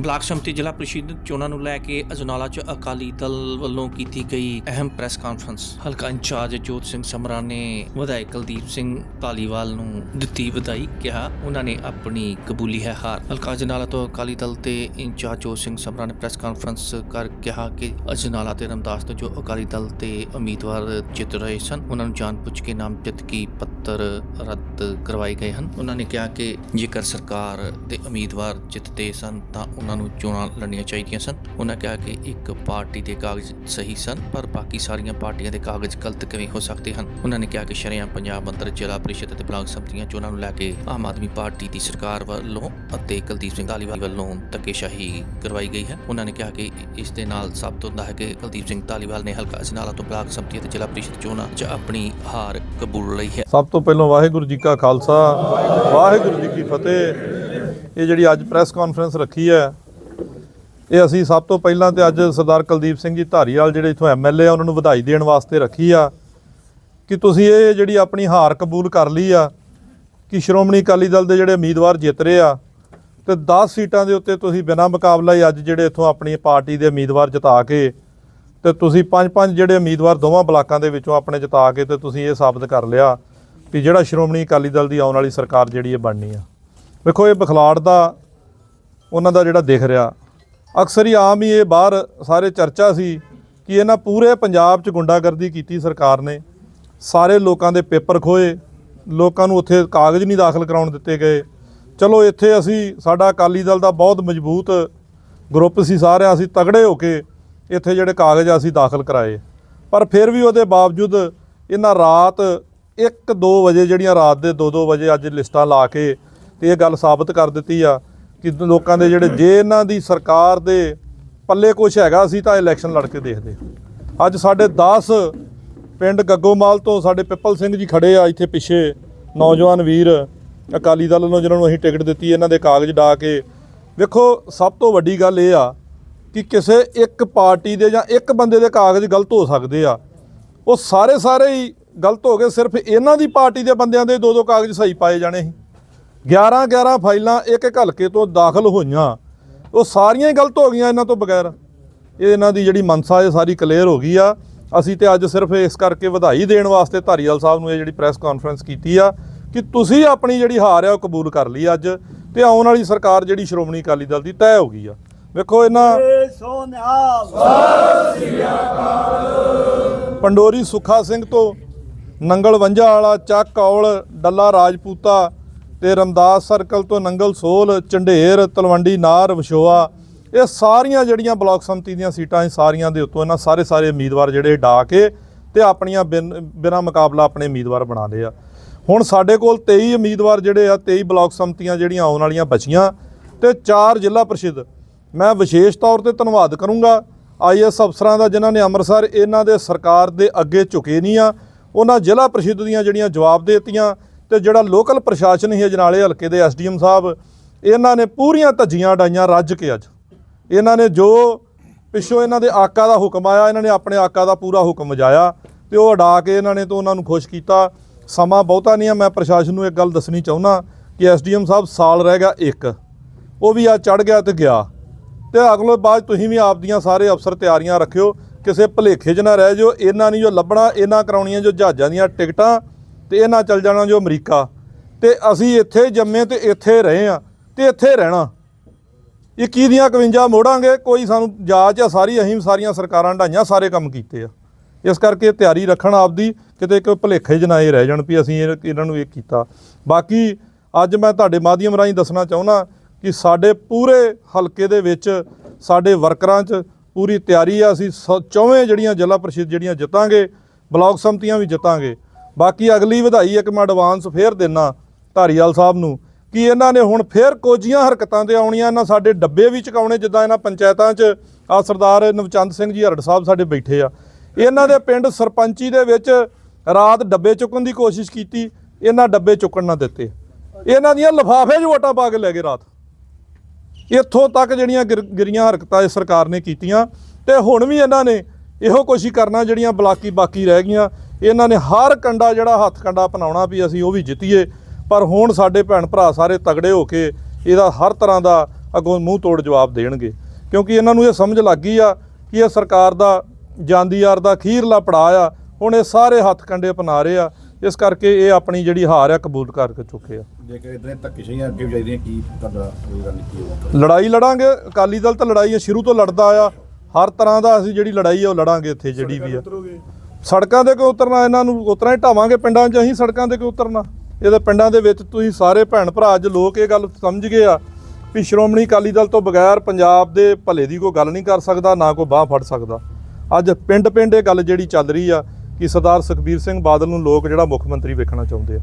Block ਸੰਮਤੀ ਜ਼ਿਲ੍ਹਾ ਪ੍ਰੀਸ਼ਦ ਚੋਣਾਂ ਨੂੰ ਲੈ ਕੇ ਅਜਨਾਲਾ 'ਚ ਅਕਾਲੀ ਦਲ ਵੱਲੋਂ ਕੀਤੀ ਗਈ ਅਹਿਮ ਪ੍ਰੈਸ ਕਾਨਫਰੰਸ। ਹਲਕਾ ਇੰਚਾਰਜ ਜੋਤ ਸਿੰਘ ਸਮਰਾ ਨੇ ਵਿਧਾਇਕ ਕੁਲਦੀਪ ਸਿੰਘ ਧਾਲੀਵਾਲ ਨੂੰ ਦਿੱਤੀ ਵਧਾਈ ਕਿਹਾ ਉਹਨਾਂ ਨੇ ਆਪਣੀ ਕਬੂਲੀ ਹੈ ਹਾਰ। ਹਲਕਾ ਅਜਨਾਲਾ ਤੋਂ ਅਕਾਲੀ ਦਲ ਤੇ ਇੰਚਾਰਜ ਜੋਤ ਸਿੰਘ ਸਮਰਾ ਨੇ ਪ੍ਰੈਸ ਕਾਨਫਰੰਸ ਕਰ ਕਿਹਾ ਕਿ ਅਜਨਾਲਾ ਤੇ ਰਮਦਾਸ ਤੋਂ ਜੋ ਅਕਾਲੀ ਦਲ ਤੇ ਉਮੀਦਵਾਰ ਜਿੱਤ ਰਹੇ ਸਨ, ਉਹਨਾਂ ਨੂੰ ਜਾਣ ਪੁੱਛ ਕੇ ਨਾਮਜ਼ਦਗੀ ਪੱਤਰ ਰੱਦ ਕਰਵਾਏ ਗਏ ਹਨ। ਉਹਨਾਂ ਨੇ ਕਿਹਾ ਕਿ ਜੇਕਰ ਸਰਕਾਰ ਦੇ ਉਮੀਦਵਾਰ ਜਿੱਤਦੇ ਸਨ, ਤਾਂ ਉਹਨਾਂ ਨੂੰ ਚੋਣਾਂ ਲੜਨੀਆਂ ਚਾਹੀਦੀਆਂ ਸਨ। ਉਹਨਾਂ ਕਿਹਾ ਕਿ ਇੱਕ ਪਾਰਟੀ ਦੇ ਕਾਗਜ਼ ਸਹੀ ਸਨ, ਪਰ ਬਾਕੀ ਸਾਰੀਆਂ ਪਾਰਟੀਆਂ ਦੇ ਕਾਗਜ਼ ਗਲਤ ਕਿਵੇਂ ਹੋ ਸਕਦੇ ਹਨ? ਉਹਨਾਂ ਨੇ ਕਿਹਾ ਕਿ ਸ਼ਰੇਆਮ ਪੰਜਾਬ ਅੰਦਰ ਜ਼ਿਲ੍ਹਾ ਪ੍ਰੀਸ਼ਦ ਅਤੇ ਬਲਾਕ ਸੰਮਤੀਆਂ ਚੋਣਾਂ ਨੂੰ ਲੈ ਕੇ ਆਮ ਆਦਮੀ ਪਾਰਟੀ ਦੀ ਸਰਕਾਰ ਵੱਲੋਂ ਅਤੇ ਕੁਲਦੀਪ ਸਿੰਘ ਧਾਲੀਵਾਲ ਵੱਲੋਂ ਧੱਕੇਸ਼ਾਹੀ ਕਰਵਾਈ ਗਈ ਹੈ। ਉਹਨਾਂ ਨੇ ਕਿਹਾ ਕਿ ਇਸ ਦੇ ਨਾਲ ਸਾਬਤ ਹੁੰਦਾ ਹੈ ਕਿ ਕੁਲਦੀਪ ਸਿੰਘ ਧਾਲੀਵਾਲ ਨੇ ਹਲਕਾ ਅਜਨਾਲਾ ਤੋਂ ਬਲਾਕ ਸੰਮਤੀ ਅਤੇ ਜ਼ਿਲ੍ਹਾ ਪ੍ਰੀਸ਼ਦ ਚੋਣਾਂ 'ਚ ਆਪਣੀ ਹਾਰ ਕਬੂਲ ਲਈ ਹੈ। ਸਭ ਤੋਂ ਪਹਿਲਾਂ ਵਾਹਿਗੁਰੂ ਜੀ ਕਾ ਖਾਲਸਾ, ਵਾਹਿਗੁਰੂ ਜੀ ਕੀ ਫਤਿਹ। ਇਹ ਜਿਹੜੀ ਅੱਜ ਪ੍ਰੈਸ ਕਾਨਫਰੰਸ ਰੱਖੀ ਹੈ, ਇਹ ਅਸੀਂ ਸਭ ਤੋਂ ਪਹਿਲਾਂ ਤੇ ਅੱਜ ਸਰਦਾਰ ਕੁਲਦੀਪ ਸਿੰਘ ਜੀ ਧਾਰੀਵਾਲ ਜਿਹੜੇ ਇਥੋਂ ਐਮਐਲਏ ਆ, ਉਹਨਾਂ ਨੂੰ ਵਧਾਈ ਦੇਣ ਵਾਸਤੇ ਰੱਖੀ ਆ ਕਿ ਤੁਸੀਂ ਇਹ ਜਿਹੜੀ ਆਪਣੀ ਹਾਰ ਕਬੂਲ ਕਰ ਲਈ ਆ ਕਿ ਸ਼੍ਰੋਮਣੀ ਅਕਾਲੀ ਦਲ ਦੇ ਜਿਹੜੇ ਉਮੀਦਵਾਰ ਜਿੱਤ ਰਹੇ ਆ ਤੇ 10 ਸੀਟਾਂ ਦੇ ਉੱਤੇ ਤੁਸੀਂ ਬਿਨਾਂ ਮੁਕਾਬਲਾ ਹੀ ਅੱਜ ਜਿਹੜੇ ਇਥੋਂ ਆਪਣੀ ਪਾਰਟੀ ਦੇ ਉਮੀਦਵਾਰ ਜਿਤਾ ਕੇ ਤੇ ਤੁਸੀਂ ਪੰਜ ਪੰਜ ਜਿਹੜੇ ਉਮੀਦਵਾਰ ਦੋਵਾਂ ਬਲਾਕਾਂ ਦੇ ਵਿੱਚੋਂ ਆਪਣੇ ਜਿਤਾ ਕੇ ਤੇ ਤੁਸੀਂ ਇਹ ਸਾਬਤ ਕਰ ਲਿਆ ਕਿ ਜਿਹੜਾ ਸ਼੍ਰੋਮਣੀ ਅਕਾਲੀ ਦਲ ਦੀ ਆਉਣ ਵਾਲੀ ਸਰਕਾਰ ਜਿਹੜੀ ਇਹ ਬਣਨੀ ਆ। ਵੇਖੋ, ਇਹ ਬਖਲਾੜ ਦਾ, ਉਹਨਾਂ ਦਾ ਜਿਹੜਾ ਦਿਖ ਰਿਹਾ। ਅਕਸਰ ਹੀ ਆਮ ਹੀ ਇਹ ਬਾਹਰ ਸਾਰੇ ਚਰਚਾ ਸੀ ਕਿ ਇਹਨਾਂ ਪੂਰੇ ਪੰਜਾਬ 'ਚ ਗੁੰਡਾਗਰਦੀ ਕੀਤੀ ਸਰਕਾਰ ਨੇ। ਸਾਰੇ ਲੋਕਾਂ ਦੇ ਪੇਪਰ ਖੋਏ, ਲੋਕਾਂ ਨੂੰ ਉੱਥੇ ਕਾਗਜ਼ ਨਹੀਂ ਦਾਖਲ ਕਰਾਉਣ ਦਿੱਤੇ ਗਏ। ਚਲੋ, ਇੱਥੇ ਅਸੀਂ, ਸਾਡਾ ਅਕਾਲੀ ਦਲ ਦਾ ਬਹੁਤ ਮਜ਼ਬੂਤ ਗਰੁੱਪ ਸੀ, ਸਾਰਿਆਂ ਅਸੀਂ ਤਗੜੇ ਹੋ ਕੇ ਇੱਥੇ ਜਿਹੜੇ ਕਾਗਜ਼ ਅਸੀਂ ਦਾਖਲ ਕਰਾਏ। ਪਰ ਫਿਰ ਵੀ ਉਹਦੇ ਬਾਵਜੂਦ ਇਹਨਾਂ ਰਾਤ 1-2 ਵਜੇ ਜਿਹੜੀਆਂ ਰਾਤ ਦੇ 2-2 ਵਜੇ ਅੱਜ ਲਿਸਟਾਂ ਲਾ ਕੇ ਤੇ ਇਹ ਗੱਲ ਸਾਬਤ ਕਰ ਦਿੱਤੀ ਆ ਕਿ ਲੋਕਾਂ ਦੇ ਜਿਹੜੇ ਜੇ ਇਹਨਾਂ ਦੀ ਸਰਕਾਰ ਦੇ ਪੱਲੇ ਕੁਝ ਹੈਗਾ ਸੀ ਤਾਂ ਇਲੈਕਸ਼ਨ ਲੜ ਕੇ ਦੇਖਦੇ। ਅੱਜ ਸਾਡੇ 10 ਪਿੰਡ ਗੱਗੋਮਾਲ ਤੋਂ ਸਾਡੇ ਪਿੱਪਲ ਸਿੰਘ ਜੀ ਖੜੇ ਆ ਇੱਥੇ ਪਿੱਛੇ ਨੌਜਵਾਨ ਵੀਰ, ਅਕਾਲੀ ਦਲ ਵੱਲੋਂ ਜਿਹਨਾਂ ਨੂੰ ਅਸੀਂ ਟਿਕਟ ਦਿੱਤੀ, ਇਹਨਾਂ ਦੇ ਕਾਗਜ਼ ਡਾ ਕੇ। ਵੇਖੋ, ਸਭ ਤੋਂ ਵੱਡੀ ਗੱਲ ਇਹ ਆ ਕਿ ਕਿਸੇ ਇੱਕ ਪਾਰਟੀ ਦੇ ਜਾਂ ਇੱਕ ਬੰਦੇ ਦੇ ਕਾਗਜ਼ ਗਲਤ ਹੋ ਸਕਦੇ ਆ। ਉਹ ਸਾਰੇ ਸਾਰੇ ਹੀ ਗਲਤ ਹੋ ਗਏ, ਸਿਰਫ ਇਹਨਾਂ ਦੀ ਪਾਰਟੀ ਦੇ ਬੰਦਿਆਂ ਦੇ ਦੋ ਦੋ ਕਾਗਜ਼ ਸਹੀ ਪਾਏ ਜਾਣੇ ਸੀ। 11 11 ਫਾਈਲਾਂ ਇੱਕ ਇੱਕ ਹਲਕੇ ਤੋਂ ਦਾਖਲ ਹੋਈਆਂ। ਉਹ ਸਾਰੀਆਂ ਹੀ ਗਲਤ ਹੋ ਗਈਆਂ ਇਹਨਾਂ ਤੋਂ ਬਗੈਰ। ਇਹ ਇਹਨਾਂ ਦੀ ਜਿਹੜੀ ਮਨਸਾ, ਇਹ ਸਾਰੀ ਕਲੀਅਰ ਹੋ ਗਈ ਆ। ਅਸੀਂ ਤੇ ਅੱਜ ਸਿਰਫ ਇਸ ਕਰਕੇ ਵਧਾਈ ਦੇਣ ਵਾਸਤੇ ਧਾਰੀਵਾਲ ਸਾਹਿਬ ਨੂੰ ਇਹ ਜਿਹੜੀ ਪ੍ਰੈਸ ਕਾਨਫਰੰਸ ਕੀਤੀ ਆ ਕਿ ਤੁਸੀਂ ਆਪਣੀ ਜਿਹੜੀ ਹਾਰ ਆ ਉਹ ਕਬੂਲ ਕਰ ਲਈ ਅੱਜ ਤੇ ਆਉਣ ਵਾਲੀ ਸਰਕਾਰ ਜਿਹੜੀ ਸ਼੍ਰੋਮਣੀ ਅਕਾਲੀ ਦਲ ਦੀ ਤੈਅ ਹੋ ਗਈ ਆ। ਵੇਖੋ ਇਹਨਾਂ ਪੰਡੋਰੀ ਸੁੱਖਾ ਸਿੰਘ ਤੋਂ ਨੰਗਲ ਵੰਜਾ ਵਾਲਾ ਚੱਕ, ਕੌਲ, ਡੱਲਾ ਰਾਜਪੂਤਾ ਤੇ ਰਮਦਾਸ ਸਰਕਲ ਤੋਂ ਨੰਗਲ ਸੋਲ, ਝੰਡੇਰ, ਤਲਵੰਡੀ, ਨਾਰ ਵਿਸ਼ੋਆ ਇਹ ਸਾਰੀਆਂ ਜਿਹੜੀਆਂ ਬਲਾਕ ਸੰਮਤੀ ਦੀਆਂ ਸੀਟਾਂ ਇਹ ਸਾਰੀਆਂ ਦੇ ਉੱਤੋਂ ਇਹਨਾਂ ਸਾਰੇ ਸਾਰੇ ਉਮੀਦਵਾਰ ਜਿਹੜੇ ਡਾ ਕੇ ਤੇ ਆਪਣੀਆਂ ਬਿਨ- ਬਿਨਾਂ ਮੁਕਾਬਲਾ ਆਪਣੇ ਉਮੀਦਵਾਰ ਬਣਾ ਲਏ ਆ। ਹੁਣ ਸਾਡੇ ਕੋਲ 23 ਉਮੀਦਵਾਰ ਜਿਹੜੇ ਆ 23 ਬਲਾਕ ਸੰਮਤੀਆਂ ਜਿਹੜੀਆਂ ਆਉਣ ਵਾਲੀਆਂ ਬਚੀਆਂ ਤੇ 4 ਜ਼ਿਲ੍ਹਾ ਪ੍ਰੀਸ਼ਦ। ਮੈਂ ਵਿਸ਼ੇਸ਼ ਤੌਰ ਤੇ ਧੰਨਵਾਦ ਕਰੂੰਗਾ ਆਈਐਸ ਅਫਸਰਾਂ ਦਾ ਜਿਨ੍ਹਾਂ ਨੇ ਅੰਮ੍ਰਿਤਸਰ ਇਹਨਾਂ ਦੇ ਸਰਕਾਰ ਦੇ ਅੱਗੇ ਝੁਕੇ ਨਹੀਂ ਆ। ਉਹਨਾਂ ਜ਼ਿਲ੍ਹਾ ਪ੍ਰੀਸ਼ਦ ਦੀਆਂ ਜਿਹੜੀਆਂ ਜਵਾਬ ਦੇ ਦਿੱਤੀਆਂ ਤੇ ਜਿਹੜਾ ਲੋਕਲ ਪ੍ਰਸ਼ਾਸਨ ਹੀ ਅਜਨਾਲੇ ਹਲਕੇ ਦੇ ਐਸਡੀਐਮ ਸਾਹਿਬ, ਇਹਨਾਂ ਨੇ ਪੂਰੀਆਂ ਧੱਜੀਆਂ ਡਾਈਆਂ ਰੱਜ ਕੇ ਅੱਜ। ਇਹਨਾਂ ਨੇ ਜੋ ਪਿੱਛੋਂ ਇਹਨਾਂ ਦੇ ਆਕਾ ਦਾ ਹੁਕਮ ਆਇਆ, ਇਹਨਾਂ ਨੇ ਆਪਣੇ ਆਕਾ ਦਾ ਪੂਰਾ ਹੁਕਮ ਵਜਾਇਆ ਤੇ ਉਹ ਅਡਾ ਕੇ ਇਹਨਾਂ ਨੇ ਤੋਂ ਉਹਨਾਂ ਨੂੰ ਖੁਸ਼ ਕੀਤਾ। ਸਮਾਂ ਬਹੁਤਾ ਨਹੀਂ ਆ ਮੈਂ ਪ੍ਰਸ਼ਾਸਨ ਨੂੰ ਇੱਕ ਗੱਲ ਦੱਸਣੀ ਚਾਹੁੰਦਾ ਕਿ ਐਸਡੀਐਮ ਸਾਹਿਬ ਸਾਲ ਰਹਿ ਗਿਆ ਇੱਕ। ਉਹ ਵੀ ਆ ਚੜ ਗਿਆ ਤੇ ਗਿਆ। ਤੇ ਅਗਲੇ ਬਾਅਦ ਤੁਸੀਂ ਵੀ ਆਪਦੀਆਂ ਸਾਰੇ ਅਫਸਰ ਤਿਆਰੀਆਂ ਰੱਖਿਓ, ਕਿਸੇ ਭਲੇਖੇ 'ਚ ਨਾ ਰਹਿ ਜਾਓ। ਇਹਨਾਂ ਨਹੀਂ ਜੋ ਲੱਭਣਾ, ਇਹਨਾਂ ਕਰਾਉਣੀਆਂ ਜੋ ਜਹਾਜ਼ਾਂ ਦੀਆਂ ਟਿਕਟਾਂ ਤੇ ਇਹਨਾਂ ਚੱਲ ਜਾਣਾ ਜੋ ਅਮਰੀਕਾ। ਤੇ ਅਸੀਂ ਇੱਥੇ ਜੰਮੇ ਤੇ ਇੱਥੇ ਰਹੇ ਆ ਤੇ ਇੱਥੇ ਰਹਿਣਾ। 21 ਦੀਆਂ 51 ਮੋੜਾਂਗੇ, ਕੋਈ ਸਾਨੂੰ ਜਾਚ ਆ, ਸਾਰੀ ਅਸੀਂ ਸਾਰੀਆਂ ਸਰਕਾਰਾਂ ਢਾਈਆਂ ਸਾਰੇ ਕੰਮ ਕੀਤੇ ਆ। ਇਸ ਕਰਕੇ ਤਿਆਰੀ ਰੱਖਣ ਆਪਦੀ, ਕਿਤੇ ਕੋਈ ਭੁਲੇਖੇ 'ਚ ਨਾ ਇਹ ਰਹਿ ਜਾਣ ਵੀ ਅਸੀਂ ਇਹ- ਇਹਨਾਂ ਨੂੰ ਇਹ ਕੀਤਾ। ਬਾਕੀ ਅੱਜ ਮੈਂ ਤੁਹਾਡੇ ਮਾਧਿਅਮ ਰਾਹੀਂ ਦੱਸਣਾ ਚਾਹੁੰਦਾ ਕਿ ਸਾਡੇ ਪੂਰੇ ਹਲਕੇ ਦੇ ਵਿੱਚ, ਸਾਡੇ ਵਰਕਰਾਂ 'ਚ ਪੂਰੀ ਤਿਆਰੀ ਆ। ਅਸੀਂ ਸ- ਚੌਵੇਂ ਜਿਹੜੀਆਂ ਜ਼ਿਲ੍ਹਾ ਪ੍ਰੀਸ਼ਦ ਜਿਹੜੀਆਂ ਜਿੱਤਾਂਗੇ, ਬਲਾਕ ਸੰਮਤੀਆਂ ਵੀ ਜਿੱਤਾਂਗੇ। ਬਾਕੀ ਅਗਲੀ ਵਧਾਈ ਇੱਕ ਮੈਂ ਐਡਵਾਂਸ ਫੇਰ ਦੇਣਾ ਧਾਰੀਵਾਲ ਸਾਹਿਬ ਨੂੰ, ਕਿ ਇਹਨਾਂ ਨੇ ਹੁਣ ਫੇਰ ਕੋਝੀਆਂ ਹਰਕਤਾਂ ਤੇ ਆਉਣੀਆਂ, ਇਹਨਾਂ ਸਾਡੇ ਡੱਬੇ ਵੀ ਚਕਾਉਣੇ, ਜਿੱਦਾਂ ਇਹਨਾਂ ਪੰਚਾਇਤਾਂ 'ਚ ਆ ਸਰਦਾਰ ਨਵਚੰਦ ਸਿੰਘ ਜੀ, ਹਰੜ ਸਾਹਿਬ ਸਾਡੇ ਬੈਠੇ ਆ। ਇਹਨਾਂ ਦੇ ਪਿੰਡ ਸਰਪੰਚੀ ਦੇ ਵਿੱਚ ਰਾਤ ਡੱਬੇ ਚੁੱਕਣ ਦੀ ਕੋਸ਼ਿਸ਼ ਕੀਤੀ, ਇਹਨਾਂ ਡੱਬੇ ਚੁੱਕਣ ਨਾ ਦਿੱਤੇ। ਇਹਨਾਂ ਦੀਆਂ ਲਿਫਾਫੇ 'ਚ ਵੋਟਾਂ ਪਾ ਕੇ ਲੈ ਗਏ ਰਾਤ। ਇੱਥੋਂ ਤੱਕ ਜਿਹੜੀਆਂ ਗਿਰ- ਗਿਰੀਆਂ ਹਰਕਤਾਂ ਇਸ ਸਰਕਾਰ ਨੇ ਕੀਤੀਆਂ, ਤੇ ਹੁਣ ਵੀ ਇਹਨਾਂ ਨੇ ਇਹੋ ਕੋਸ਼ਿਸ਼ ਕਰਨਾ, ਜਿਹੜੀਆਂ ਬਲਾਕੀ ਬਾਕੀ ਰਹਿ ਗਈਆਂ ਇਹਨਾਂ ਨੇ ਹਰ ਕੰਡਾ ਜਿਹੜਾ ਹੱਥ ਕੰਡਾ ਅਪਣਾਉਣਾ ਵੀ ਅਸੀਂ ਉਹ ਵੀ ਜਿੱਤੀਏ ਪਰ ਹੁਣ ਸਾਡੇ ਭੈਣ ਭਰਾ ਸਾਰੇ ਤਗੜੇ ਹੋ ਕੇ ਇਹਦਾ ਹਰ ਤਰ੍ਹਾਂ ਦਾ ਅੱਗੋਂ ਮੂੰਹ ਤੋੜ ਜਵਾਬ ਦੇਣਗੇ। ਕਿਉਂਕਿ ਇਹਨਾਂ ਨੂੰ ਇਹ ਸਮਝ ਲੱਗ ਗਈ ਆ ਕਿ ਇਹ ਸਰਕਾਰ ਦਾ ਜਾਂਦੀ ਯਾਰ ਦਾ ਅਖੀਰਲਾ ਪੜਾਅ ਆ ਹੁਣ ਇਹ ਸਾਰੇ ਹੱਥ ਕੰਡੇ ਅਪਣਾ ਰਹੇ ਆ। ਇਸ ਕਰਕੇ ਇਹ ਆਪਣੀ ਜਿਹੜੀ ਹਾਰ ਆ ਕਬੂਲ ਕਰਕੇ ਚੁੱਕੇ ਆ। ਜੇਕਰ ਇਦਾਂ ਧੱਕੇਸ਼ਾਹੀਆਂ ਅੱਗੇ ਵੀ ਚਾਹੀਦੀਆਂ ਕੀ ਤੁਹਾਡਾ ਕੋਈ ਰਣਨੀਤੀ ਹੋਊਗਾ ਲੜਾਈ ਲੜਾਂਗੇ ਅਕਾਲੀ ਦਲ ਤਾਂ ਲੜਾਈ ਆ ਸ਼ੁਰੂ ਤੋਂ ਲੜਦਾ ਆ। ਹਰ ਤਰ੍ਹਾਂ ਦਾ ਅਸੀਂ ਜਿਹੜੀ ਲੜਾਈ ਆ ਉਹ ਲੜਾਂਗੇ ਇੱਥੇ ਜਿਹੜੀ ਵੀ ਆ। ਸੜਕਾਂ ਦੇ ਕਿਉਂ ਉਤਰਨਾ, ਇਹਨਾਂ ਨੂੰ ਉਤਰਾਂ ਹੀ ਢਾਵਾਂਗੇ ਪਿੰਡਾਂ 'ਚ, ਅਸੀਂ ਸੜਕਾਂ ਦੇ ਕਿਉਂ ਉਤਰਨਾ। ਇਹਦੇ ਪਿੰਡਾਂ ਦੇ ਵਿੱਚ ਤੁਸੀਂ ਸਾਰੇ ਭੈਣ ਭਰਾ, ਅੱਜ ਲੋਕ ਇਹ ਗੱਲ ਸਮਝ ਗਏ ਆ ਵੀ ਸ਼੍ਰੋਮਣੀ ਅਕਾਲੀ ਦਲ ਤੋਂ ਬਗੈਰ ਪੰਜਾਬ ਦੇ ਭਲੇ ਦੀ ਕੋਈ ਗੱਲ ਨਹੀਂ ਕਰ ਸਕਦਾ, ਨਾ ਕੋਈ ਬਾਹ ਫੜ ਸਕਦਾ। ਅੱਜ ਪਿੰਡ ਪਿੰਡ ਇਹ ਗੱਲ ਜਿਹੜੀ ਚੱਲ ਰਹੀ ਆ ਕਿ ਸਰਦਾਰ ਸੁਖਬੀਰ ਸਿੰਘ ਬਾਦਲ ਨੂੰ ਲੋਕ ਜਿਹੜਾ ਮੁੱਖ ਮੰਤਰੀ ਵੇਖਣਾ ਚਾਹੁੰਦੇ ਆ।